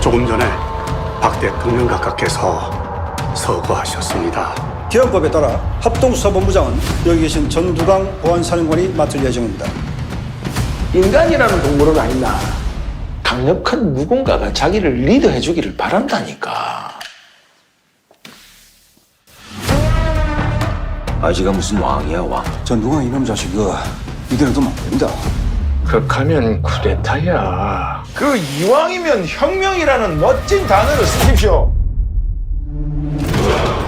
조금 전에 박 대통령 각하께서 서거하셨습니다. 기원법에 따라 합동수사본부장은 여기 계신 전두강 보안사령관이 맡을 예정입니다. 인간이라는 동물은 아니나 강력한 누군가가 자기를 리드해 주기를 바란다니까. 아지가 무슨 왕이야 왕 전두강 이놈 자식이 이대로 두면 안 됩니다. 극하면 쿠데타야. 그 이왕이면 혁명이라는 멋진 단어를 쓰십시오.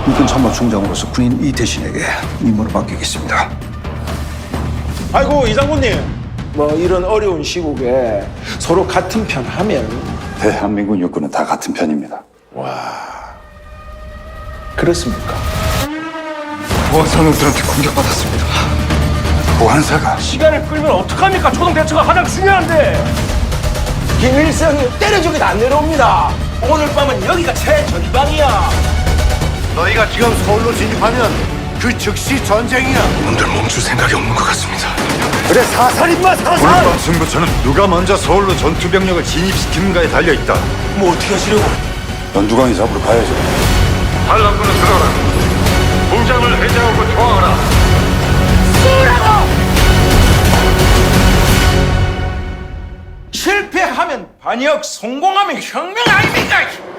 육군 참모총장으로서 군인 이태신에게 임무를 맡기겠습니다. 아이고 이 장군님. 뭐 이런 어려운 시국에 서로 같은 편 하면 대한민국 육군은 다 같은 편입니다. 그렇습니까? 보안사 놈들한테 공격받았습니다. 보안사가 시간을 끌면 어떡합니까? 초동 대처가 가장 중요한데. 김일성이 때려주기도 안 내려옵니다. 오늘 밤은 여기가 최전방이야. 너희가 지금 서울로 진입하면 그 즉시 전쟁이야. 놈들 멈출 생각이 없는 것 같습니다. 그래 사살인마 오늘 사살. 밤 승부처는 누가 먼저 서울로 전투 병력을 진입시키는가에 달려 있다. 뭐 어떻게 하시려고? 연두강이 잡으러 가야죠. 반란 하면 반역, 성공하면 혁명 아닙니까?